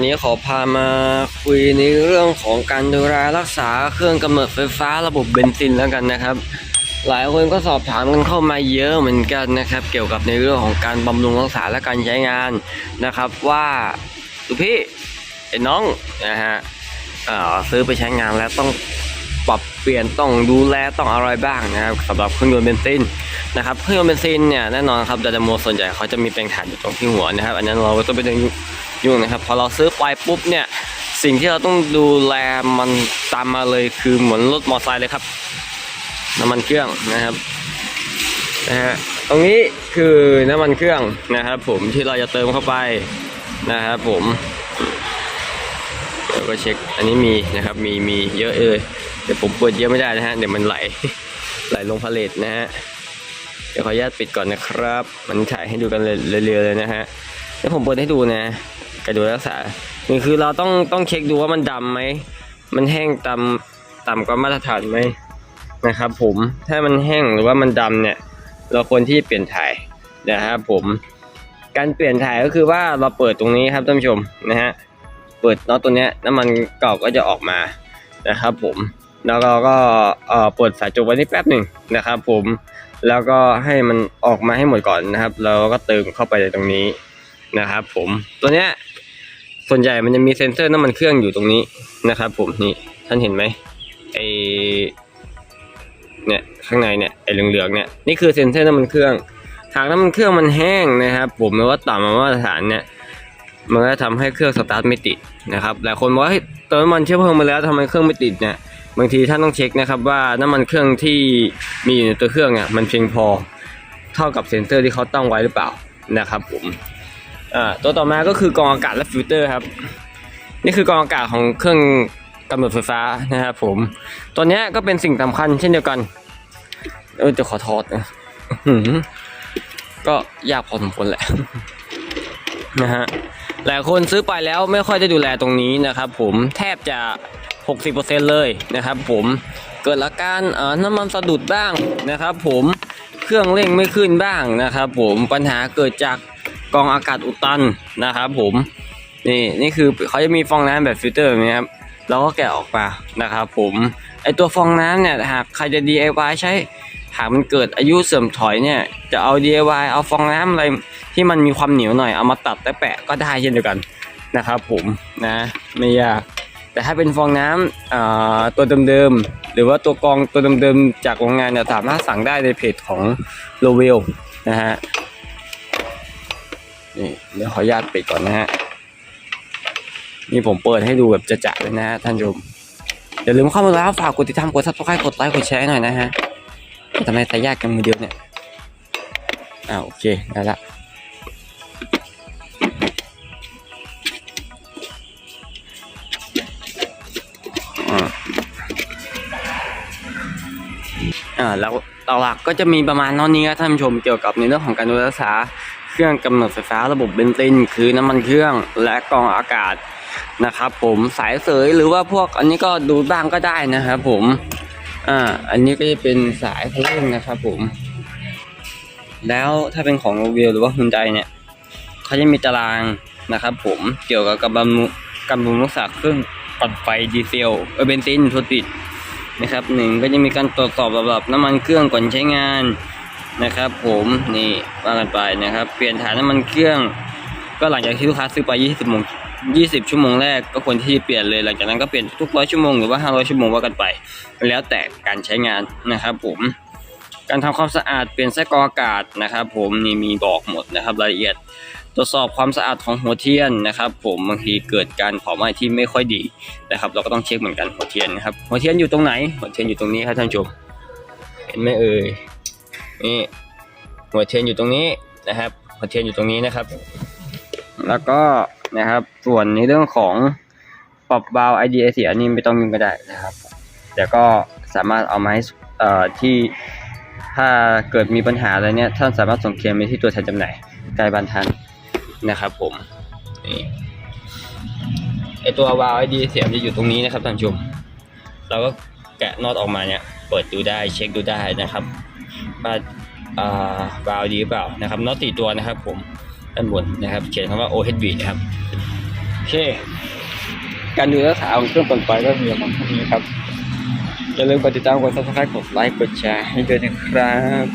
วันนี้ขอพามาคุยในเรื่องของการดูแลรักษาเครื่องกำเนิดไฟฟ้าระบบเบนซินแล้วกันนะครับ หลายคนก็สอบถามกันเข้ามาเยอะเหมือนกันนะครับ เกี่ยวกับในเรื่องของการบำรุงรักษาและการใช้งานนะครับว่าลูกพี่ไอ้น้องนะฮะซื้อไปใช้งานแล้วต้อง ปรับเปลี่ยนต้องดูแลต้องอะไรบ้างนะครับสำหรับเครื่องยนต์เบนซินนะครับเครื่องยนต์เบนซินเนี่ยแน่นอนครับดาร์โมส่วนใหญ่เขาจะมีแปลงถ่านอยู่ตรงที่หัวนะครับ อันนั้นเราก็ต้องไปดึงยุ่งนะครับพอเราซื้อไปปุ๊บเนี่ยสิ่งที่เราต้องดูแลมันตามมาเลยคือเหมือนรถมอเตอร์ไซค์เลยครับน้ำมันเครื่องนะครับนะฮะตรงนี้คือน้ำมันเครื่องนะครับ ผมที่เราจะเติมเข้าไปนะครับผมเดี๋ยวก็เช็คอันนี้มีนะครับมีมีเยอะเลย ดี๋ยวผมเปิดเยอะไม่ได้นะฮะเดี๋ยวมันไหลไหลลงพาเลทนะฮะเดี๋ยวขออนุญาตปิดก่อนนะครับ มันถ่ายให้ดูกันเลยเร็วๆเลยนะฮะเดี๋ยวผมเปิดให้ดูนะการดูแลรักษานึ่คือเราต้องต้องเช็คดูว่ามันดำไหมมันแห้งต่ำต่ำกว่ามาตรฐานไหมนะครับผมถ้ามันแห้งหรือว่ามันดำเนี่ย เราควรที่เปลี่ยนถ่ายนะครับผมการเปลี่ยนถ่ายก็คือว่าเราเปิดตรงนี้ครับท่านผู้ชมนะฮะเปิดน็อตตัวเนี้ยน้ำมันเก่าก็จะออกมานะครับผม แล้วเราก็เอ่อปิดสายจุกไว้นี่แป๊บหนึ่งนะครับ ผมแล้วก็ให้มันออกมาให้หมดก่อนนะครับแล้วก็เติมเข้าไปในตรงนี้นะครับ ผมตัวเนี้ยส่วนใหญ่มันจะมีเซ็นเซอร์น้ำมันเครื่องอยู่ตรงนี้นะครับ ผมนี่ท่านเห็นไหมไอเนี่ยข้างในเนี่ยไอเหลืองๆเนี่ยนี่คือเซ็นเซอร์น้ำมันเครื่องหากน้ำมันเครื่องมันแห้งนะครับ ผมไม่ว่าต่ำกว่ามาตรฐานเนี่ยมันก็จะทำให้เครื่องสตาร์ทไม่ติดนะครับหลายคนบอกว่าเฮ้ยเติมน้ำมันเชื้อเพลิงมาแล้วทำไมเครื่องไม่ติดเนี่ย บางทีท่านต้องเช็คนะครับว่าน้ำมันเครื่องที่มีอยู่ในตัวเครื่องอะมันเพียงพอเท่ากับเซ็นเซอร์ที่เขาตั้งไว้หรือเปล่านะครับผมอ่าตัวต่อมาก็คือกรองอากาศและฟิลเตอร์ครับ นี่คือกรองอากาศของเครื่องกำเนิดไฟฟ้านะครับผม ตัวนี้ก็เป็นสิ่งสำคัญเช่นเดียวกัน เออจะขอทอดนะก็ยากพอสมควรแหละนะฮะหลายคนซื้อไปแล้วไม่ค่อยได้ดูแลตรงนี้นะครับผมแทบจะ 60%เลยนะครับผมเกิดอาการเอ่อน้ำมันสะดุดบ้างนะครับ ผมเครื่องเร่งไม่ขึ้นบ้างนะครับ ผมปัญหาเกิดจากกองอากาศอุดตันนะครับ ผมนี่นี่คือเขาจะมีฟองน้ำแบบฟิลเตอร์แบบนี้ครับเราก็แกะออกมานะครับ ผมไอตัวฟองน้ำเนี่ยหากใครจะ DIY ใช้หากมันเกิดอายุเสื่อมถอยเนี่ยจะเอา DIY เอาฟองน้ำอะไรที่มันมีความเหนียวหน่อยเอามาตัดแต่แปะก็ได้เช่นเดียวกันนะครับ ผมนะไม่ยาก แต่ถ้าเป็นฟองน้ำอ่าตัวเดิมๆหรือว่าตัวกองตัวเดิมๆจากโรงงานเนี่ยสามารถสั่งได้ในเพจของโลเวลนะฮะนี่เดี๋ยวขออนุญาตปิดก่อนนะฮะนี่ผมเปิดให้ดูแบบจะๆเลยนะฮะท่านผู้ชมอย่าลืมเข้ามาแล้วฝากกดติดตามกดซับสไครต์กดไลค์กดแชร์หน่อยนะฮะทำไมแต่ยากกันมือเดียวเนี่ยอ่าโอเคได้ละ อ่าแล้วหลักก็จะมีประมาณเท่านี้ครับท่านผู้ชมเกี่ยวกับในเรื่องของการดูแลรักษาเครื่องกำเนิดไฟฟ้าระบบเบนซินคือน้ำมันเครื่องและกองอากาศนะครับผมสายเสยหรือว่าพวกอันนี้ก็ดูบ้างก็ได้นะครับผมอ่าอันนี้ก็จะเป็นสายเพลงนะครับผมแล้วถ้าเป็นของโรเวลหรือว่าฮุนไดเนี่ยเขาจะมีตารางนะครับผมเกี่ยวกับกำลังกำลังรักษาเครื่องปั่นไฟดีเซลเออเบนซินทุติด นะครับหนึ่งก็จะมีการตรวจสอบระดับน้ำมันเครื่องก่อนใช้งานนะครับ ผมนี่ว่ากันไปนะครับ เปลี่ยนถ่ายน้ำมันเครื่อง ก็หลังจากที่ลูกค้าซื้อไป 20โมง20 ชั่วโมงแรกก็ควรที่เปลี่ยนเลยหลังจากนั้นก็เปลี่ยนทุกร้อยชั่วโมงหรือว่า 500 ชั่วโมงว่ากันไป แล้วแต่การใช้งานนะครับ ผมการทำความสะอาดเปลี่ยนไส้กรองอากาศนะครับ ผมนี่มีบอกหมดนะครับรายละเอียด ตรวจสอบความสะอาดของหัวเทียนนะครับผมบางทีเกิดการเผาไหม้ที่ไม่ค่อยดีนะครับ เราก็ต้องเช็คเหมือนกันหัวเทียนนะครับหัวเทียนอยู่ตรงไหน หัวเทียนอยู่ตรงนี้ครับท่านผู้ชมเห็นไหมเอ่ยนี่หัวเทียนอยู่ตรงนี้นะครับ หัวเทียนอยู่ตรงนี้นะครับ แล้วก็นะครับส่วนในเรื่องของปรับบาว IDAC อันนี้ไม่ต้องยุ่งก็ได้นะครับ แต่ก็สามารถเอามาให้เอ่อที่ถ้าเกิดมีปัญหาอะไรเนี่ยท่านสามารถส่งเคลมไปที่ตัวแทนจำหน่ายใกล้บ้านท่าน นะครับผมนี่ไอตัววาล์ว IDAC มันจะอยู่ตรงนี้นะครับท่านชม เราก็แกะน็อตออกมาเนี่ยเปิดดูได้เช็คดูได้นะครับว่าอ่าวาล์วดีหรือเปล่านะครับน็อตสี่ตัวนะครับ ผมด้านบนนะครับ เขียนคำว่า OHB นะครับโอเค การดูรักษาของเครื่องปั่นไฟก็มีประมาณนี้ครับอย่าลืมกดติดตามกดซับสไครต์กดไลค์กดแชร์ให้ด้วยนะครับ